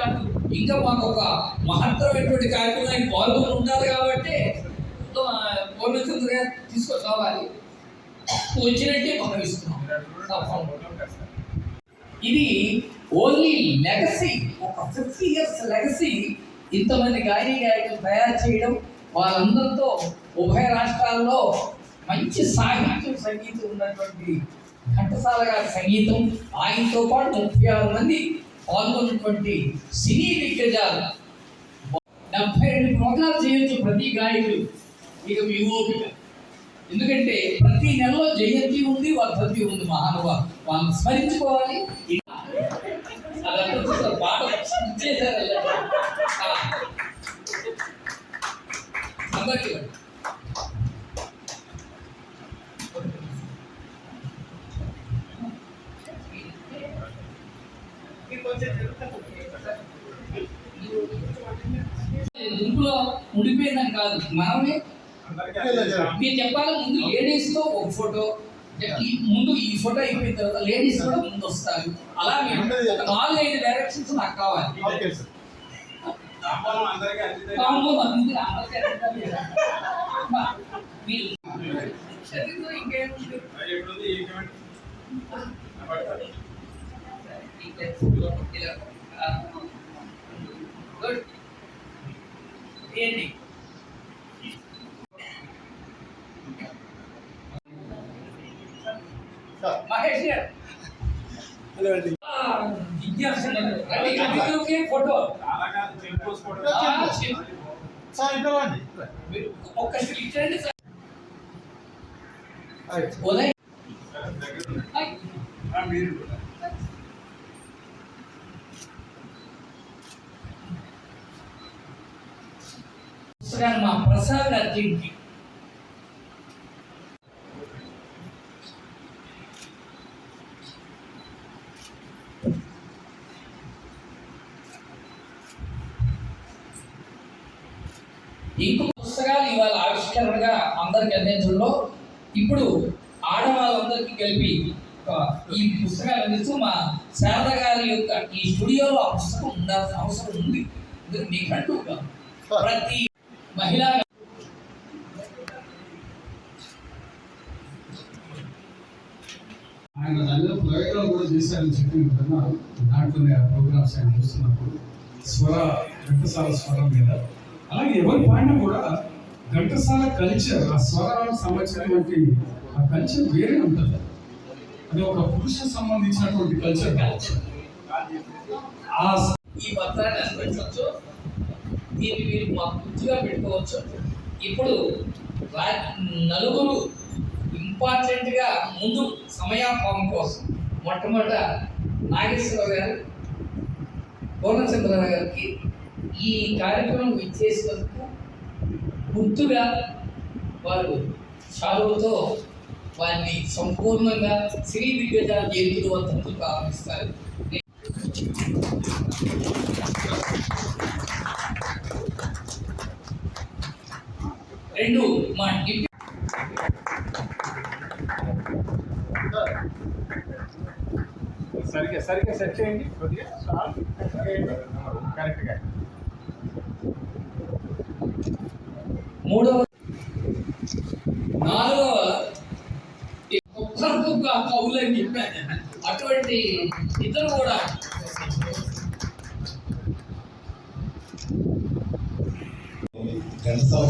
కాదు. ఇంకా మాకు ఒక మహత్తరమైనటువంటి కార్యక్రమానికి పాల్గొని ఉండాలి కాబట్టి పూర్ణచంద్ర గారు వచ్చినట్టే మనం ఇస్తున్నాం. ఇది ఓన్లీ లెగసీ ఒక ఫిఫ్టీ ఇయర్స్ లెగసీ ఇంతమంది గాయని గాయకులు తయారు చేయడం వాళ్ళందరితో ఉభయ రాష్ట్రాల్లో మంచి సాహిత్యం సంగీతం ఉన్నటువంటి ఘంటసాల గారి సంగీతం. ఆయనతో పాటు ముప్పై ఆరు మంది పాల్గొన్నటువంటి సినీ దిగ్గజాలు. డెబ్బై రెండు ప్రోగ్రాలు చేయొచ్చు ప్రతి గాయకుడు. ఇక మీ ఓపిక. ఎందుకంటే ప్రతి నెలలో జయంతి ఉంది వర్ధంతి ఉంది మహానుభావ వాళ్ళని స్మరించుకోవాలి అదంతా చూస్తారు పాట ఇచ్చేసారు అలా. అందరికీ ఇవ్వండి. గుంపులో ఉండిపోయిందని కాదు మనమే. మీరు చెప్పాలి ముందు లేడీస్తో ఒక ఫోటో ముందు ఈ ఫోటో అయిపోయిన తర్వాత లేడీస్ కూడా ముందు వస్తారు. అలా నాలుగు ఐదు డైరెక్షన్స్ నాకు కావాలి. ఓకే సార్ కాంబో మంది అందరికీ అర్థం లేదా? మా, మీరు శరీరంలో ఇంకేముంది? ఇలా, ఆ, గుడ్. ఏంటి మహేష్ గారు. హలో అండి. ఫోటో. మీరు ఒక్క ఇచ్చండి సార్. ఉదయ్ హాయ్. పుస్తకాన్ని మా ప్రసాద్ గారి ఇంకో పుస్తకాలు ఇవాళ ఆవిష్కరణగా అందరికి అందించడంలో ఇప్పుడు ఆడవాళ్ళందరికీ కలిపి ఈ పుస్తకాలు అందిస్తూ మా శారద గారి యొక్క ఈ స్టూడియోలో ఆ పుస్తకం ఉండాల్సిన అవసరం ఉంది. మీకు అంటూ ప్రతి మహిళా ఆయన దానిలో ప్రయోగాలు కూడా చేశారని చెప్పి నేను దాంట్లో దాంట్లోనే ఆ ప్రోగ్రామ్స్ ఆయన చూస్తున్నప్పుడు స్వర ఘంటసాల స్వరం మీద. అలాగే ఎవరి పాడినా కూడా ఘంటసాల కల్చర్ ఆ స్వరానికి సంబంధించినటువంటి ఆ కల్చర్ వేరే ఉంటుంది. అది ఒక పురుష సంబంధించినటువంటి కల్చర్ కావచ్చు. ఆ ఈ పత్రాన్ని అనుభవించవచ్చు దీన్ని మీరు మా పూర్తిగా పెట్టుకోవచ్చు. ఇప్పుడు నలుగురు ఇంపార్టెంట్గా ముందు సమయాభావం కోసం మొట్టమొదట నాగేశ్వరరావు గారు పూర్ణచంద్రరావు గారికి ఈ కార్యక్రమం ఇచ్చేసినందుకు గుర్తుగా వారు చాలువతో వారిని సంపూర్ణంగా శ్రీ దిగ్గజ జయంతులు వర్ధంతులు ప్రారంభిస్తారు రెండు మా డిప్యూటీ సరిగ్గా సెట్ చేయండి. కొద్దిగా సార్ కరెక్ట్గా మూడవ నాలుగవ ఒక్కరికొక్క కవులు అని చెప్పాను. అటువంటి ఇద్దరు కూడా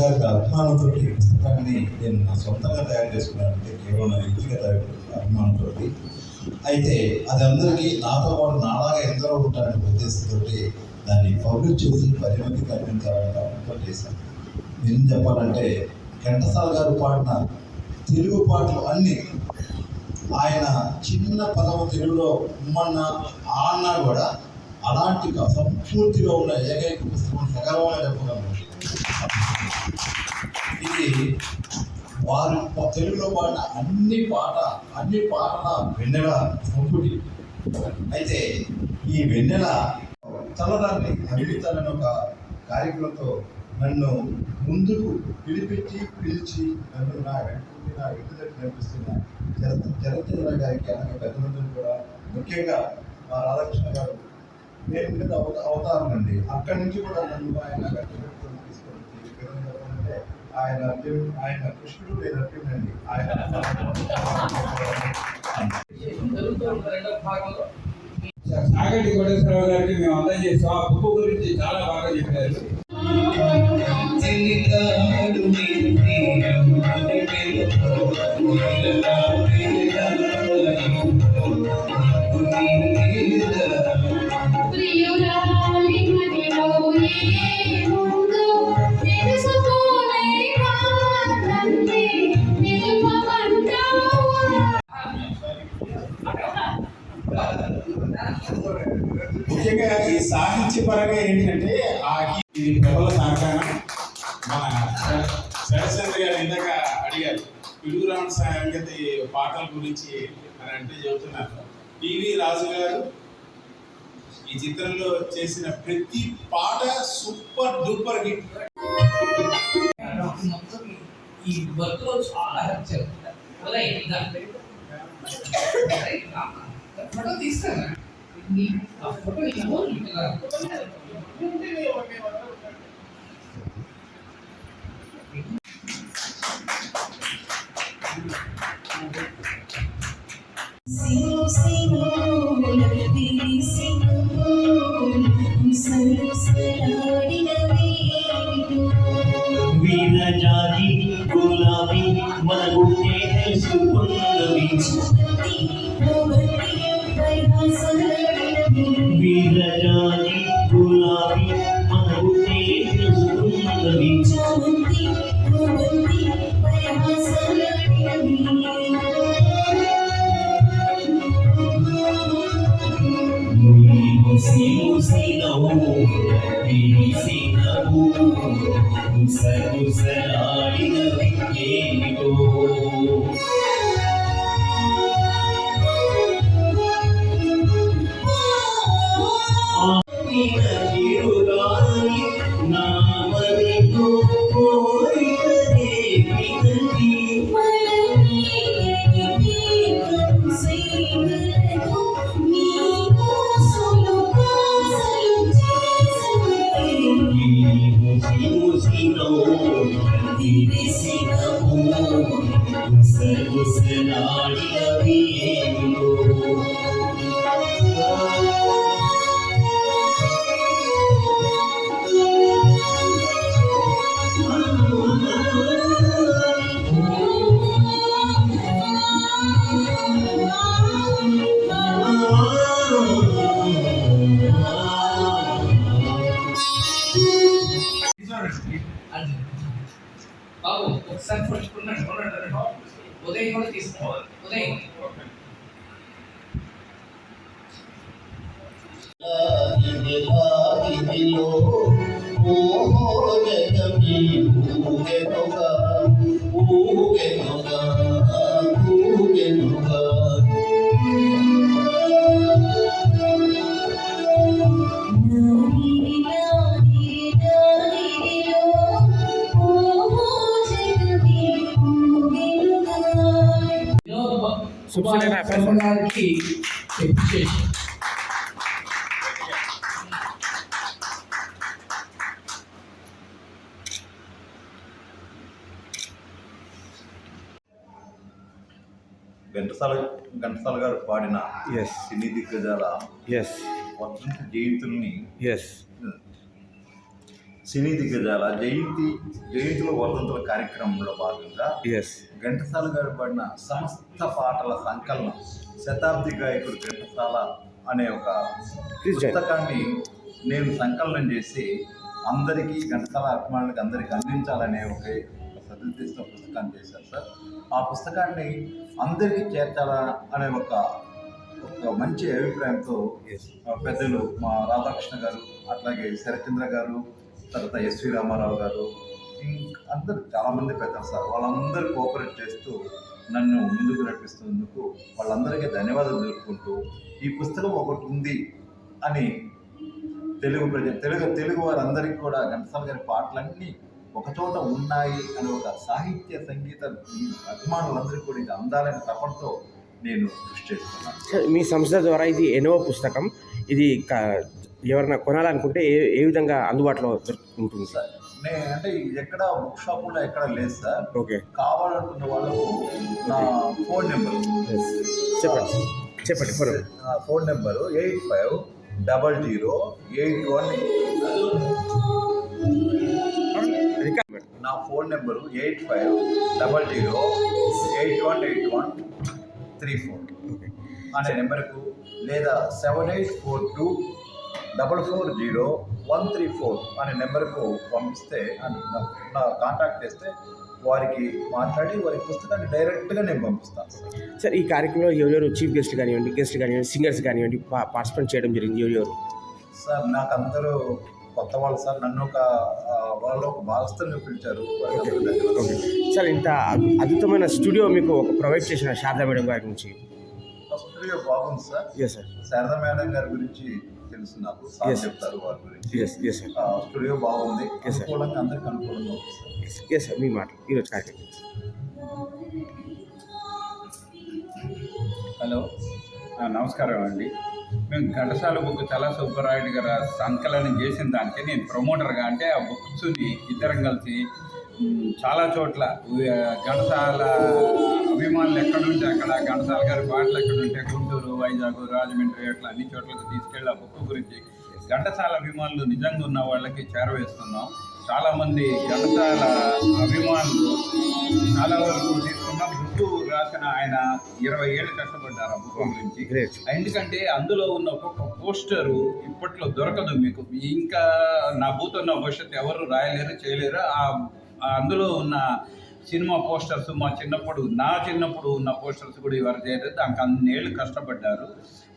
గారికి అభిమానంతో పుస్తకాన్ని నేను నా సొంతంగా తయారు చేసుకున్నాను అంటే కేవలం నా వ్యక్తిగత అభిమానంతో అయితే అది అందరికీ నాతో పాటు నాలాగా ఎందరో ఉంటారనే ఉద్దేశంతో దాన్ని పబ్లిష్ చేసి పది మందికి అందించాలని చేశాను. ఏం చెప్పాలంటే ఘంటసాల గారు పాడిన తెలుగు పాటలు అన్నీ ఆయన చిన్న పదము తెలుగులో ఉమ్మన్న ఆన్న అన్నా కూడా అలాంటి సంపూర్తిగా ఉన్న ఏకైక పుస్తకం సగర్వంగా చెప్పగలను. ఇది వారు తెలుగులో పాడిన అన్ని పాట అన్ని పాటల వెన్నెల సంపుటి. అయితే ఈ వెన్నెల చల్లదాన్ని అడిగితానని ఒక కార్యక్రమంతో నన్ను ముందుకు పిలిపించి పిలిచి నన్ను నా వెంటనే నా ఇంటి దగ్గర కనిపిస్తున్న చరిత్ర గారికి అలాగే పెద్దలందరూ కూడా ముఖ్యంగా మా రాధాకృష్ణ గారు నేను మీద అవత- అవతారనండి అక్కడి నుంచి కూడా నన్ను ఆయన కట్టుబెట్టుకొని చెప్పాలంటే ఆయన అర్జున్ ఆయన కృష్ణుడు నేను అర్జునండి ఆయన జరుగుతూ ఉంటుంది రెండో భాగంలో సాగటి కోటేశ్వరరావు గారికి మేము అందం చేస్తాం ఆ బుక్ గురించి చాలా బాగా చెప్పారు. ప్రియురాలి మదిలో ఏముందో సాహిత్య పరంగా ఏంటంటే ఆ ఇది ప్రబల సహకారం మన శరచంద్ర గారు ఇందాక అడిగారు పిడుగురామ సంగతి పాటల గురించి అని అంటే చెబుతున్నారు టీవీ రాజు గారు ఈ చిత్రంలో చేసిన ప్రతి పాట సూపర్ డూపర్ హిట్ ఈ వర్క్లో చాలా హెల్ప్ చేస్తారు ఉదయ్ ఇదా. ఉదయ్, రా. ఫోటో Sen bu sen అది. బాబు ఒకసారి పట్టుకున్నాడు కొన్నాడు ఉదయం కూడా తీసుకోవాలి ఉదయం వినోద్ అప్రిషియేషన్ ఘంటసాల ఘంటసాల గారు పాడిన Yes. సినీ దిగ్గజాల Yes, వర్ధంతి జయంతుల్ని yes, సినీ దిగ్గజాల జయంతి జయంతిలో వర్ధంతుల కార్యక్రమంలో భాగంగా ఘంటసాల గారు పాడిన సమస్త పాటల సంకలనం శతాబ్ది గాయకుడు ఘంటసాల అనే ఒక. పుస్తకాన్ని నేను సంకలనం చేసి అందరికీ ఘంటసాల అభిమానులకు అందరికీ అందించాలనే ఒక సదుద్దేశంతో పుస్తకాన్ని చేశారు సార్. ఆ పుస్తకాన్ని అందరికీ చేర్చాలా అనే ఒక ఒక మంచి అభిప్రాయంతో పెద్దలు మా రాధాకృష్ణ గారు అట్లాగే శరచంద్ర గారు తర్వాత ఎస్వి రామారావు గారు అందరు చాలామంది పెద్దలు సార్. వాళ్ళందరూ కోఆపరేట్ చేస్తూ నన్ను ముందుకు నడిపిస్తున్నందుకు వాళ్ళందరికీ ధన్యవాదాలు తెలుపుకుంటూ ఈ పుస్తకం ఒకటి ఉంది అని తెలుగు ప్రజ తెలుగు తెలుగు వారందరికీ కూడా ఘనసాల గారి పాటలన్నీ ఒకచోట ఉన్నాయి అని ఒక సాహిత్య సంగీత అభిమానులందరికీ కూడా ఇది అందాలనే తపంతో నేను కృషి చేస్తున్నాను. మీ సంస్థ ద్వారా ఇది ఎన్నో పుస్తకం. ఇది క- ఎవరైనా కొనాలనుకుంటే ఏ ఏ విధంగా అందుబాటులో ఉంటుంది సార్? నేను అంటే ఇది ఎక్కడ బుక్ షాపుల్లో ఎక్కడ లేదు సార్. ఓకే. కావాలనుకున్న వాళ్ళకు నా ఫోన్ నెంబర్. చెప్పండి. చెప్పండి phone phone number eight five double zero eight one నా phone number eight five double zero eight one eight one three four. Okay. అనే నెంబర్కు లేదా seven eight four two double four zero one three four అనే నెంబర్కు పంపిస్తే నా- contact చేస్తే వారికి మాట్లాడి వారి పుస్తకాన్ని డైరెక్ట్గా నేను పంపిస్తాను సార్ ఈ కార్యక్రమంలో ఎవరెవరు చీఫ్ గెస్ట్ కానివ్వండి గెస్ట్ కానివ్వండి సింగర్స్ కానివ్వండి పార్టిసిపేట్ చేయడం జరిగింది ఎవరెవరు సార్ నాకు అందరూ కొత్త వాళ్ళు సార్ నన్ను ఒక వాళ్ళు ఒక భాగస్థుల్ని పిలిచారు. సార్ ఇంత అద్భు- అద్భుతమైన స్టూడియో మీకు ఒక ప్రొవైడ్ చేసిన శారదా మేడం గారి నుంచి. స్టూడియో బాగుంది sir. Yes sir Sharada madam గారి గురించి తెలుసు నాకు సార్. చెప్తారు వారి గురించి. స్టూడియో బాగుంది. అనుకూలంగా అందరికి అనుకూలంగా ఎస్ సార్ మీ మాట ఈరోజు కార్యక్రమం. హలో. నమస్కారం అండి. మేము ఘంటసాల బుక్ చాలా సూపరాయుడు గారు సంకలనం చేసిన దానికి నేను ప్రమోటర్గా అంటే ఆ బుక్స్ని ఇద్దరం కలిసి చాలా చోట్ల. ఘంటసాల అభిమానులు ఎక్కడుంటే అక్కడ ఘంటసాల గారి పాటలు ఎక్కడుంటే గుంటూరు వైజాగ్ రాజమండ్రి అట్లా అన్ని చోట్లకి తీసుకెళ్ళి ఆ బుక్ గురించి ఘంటసాల అభిమానులు నిజంగా ఉన్న వాళ్ళకి చేరవేస్తున్నాం. చాలామంది ఘంటసాల అభిమానులు చాలా వరకు తీసుకున్న బుక్ రాసిన ఆయన ఇరవై ఏళ్ళు కష్టపడ్డారు ఆ బుక్ గురించి. ఎందుకంటే అందులో ఉన్న ఒక్కొక్క పోస్టరు ఇప్పట్లో దొరకదు మీకు. ఇంకా నా భూతున్న భవిష్యత్తు ఎవరు రాయలేరు చేయలేరు. ఆ అందులో ఉన్న సినిమా పోస్టర్స్ మా చిన్నప్పుడు నా చిన్నప్పుడు ఉన్న పోస్టర్స్ కూడా ఎవరు చేయలేదు. దానికి అన్నేళ్ళు కష్టపడ్డారు.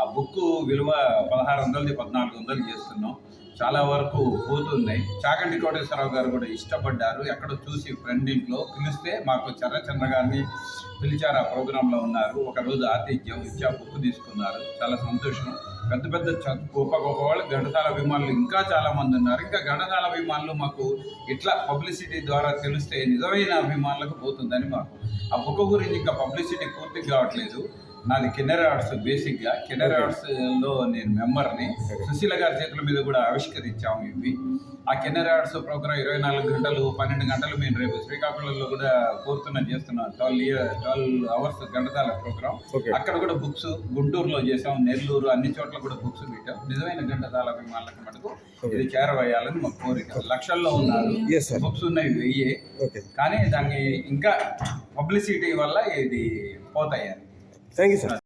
ఆ బుక్ విలువ పదహారు వందలది పద్నాలుగు వందలు చేస్తున్నాం. చాలా వరకు పోతున్నాయి. చాకండి కోటేశ్వరరావు గారు కూడా ఇష్టపడ్డారు. ఎక్కడో చూసి ఫ్రెండ్ ఇంట్లో పిలిస్తే మాకు చర్రచంద్ర గారిని పిలిచారు. ఆ ప్రోగ్రాంలో ఉన్నారు. ఒక రోజు ఆతిథ్యం ఇచ్చి ఆ బుక్ తీసుకున్నారు. చాలా సంతోషం. పెద్ద పెద్ద గొప్ప గొప్ప వాళ్ళు గణతాల అభిమానులు ఇంకా చాలామంది ఉన్నారు. ఇంకా గణతాల అభిమానులు మాకు ఇట్లా పబ్లిసిటీ ద్వారా తెలిస్తే నిజమైన అభిమానులకు పోతుందని మాకు. ఆ బుక్ గురించి ఇంకా పబ్లిసిటీ పూర్తి కావట్లేదు. నాది కిన్నెర ఆర్ట్స్ బేసిక్గా. కిన్నెర ఆర్ట్స్లో నేను మెంబర్ని. సుశీల గారి చేతుల మీద కూడా ఆవిష్కరించాము ఇవి. ఆ కిన్నెర ఆర్ట్స్ ప్రోగ్రామ్ ఇరవై నాలుగు గంటలు పన్నెండు గంటలు మేము రేపు శ్రీకాకుళంలో కూడా కోరుతున్నా చేస్తున్నాం. Twelve year twelve hours Ghantasala program అక్కడ కూడా బుక్స్ గుంటూరులో చేసాం నెల్లూరు అన్ని చోట్ల కూడా బుక్స్ పెట్టాం నిజమైన గంటసాల అభిమానులకు మటుకు ఇది చేరవేయాలని మా కోరిక. లక్షల్లో ఉన్నారు. బుక్స్ ఉన్నాయి వెయ్యి. కానీ దాన్ని ఇంకా పబ్లిసిటీ వల్ల ఇది పోతాయి थैंक यू सर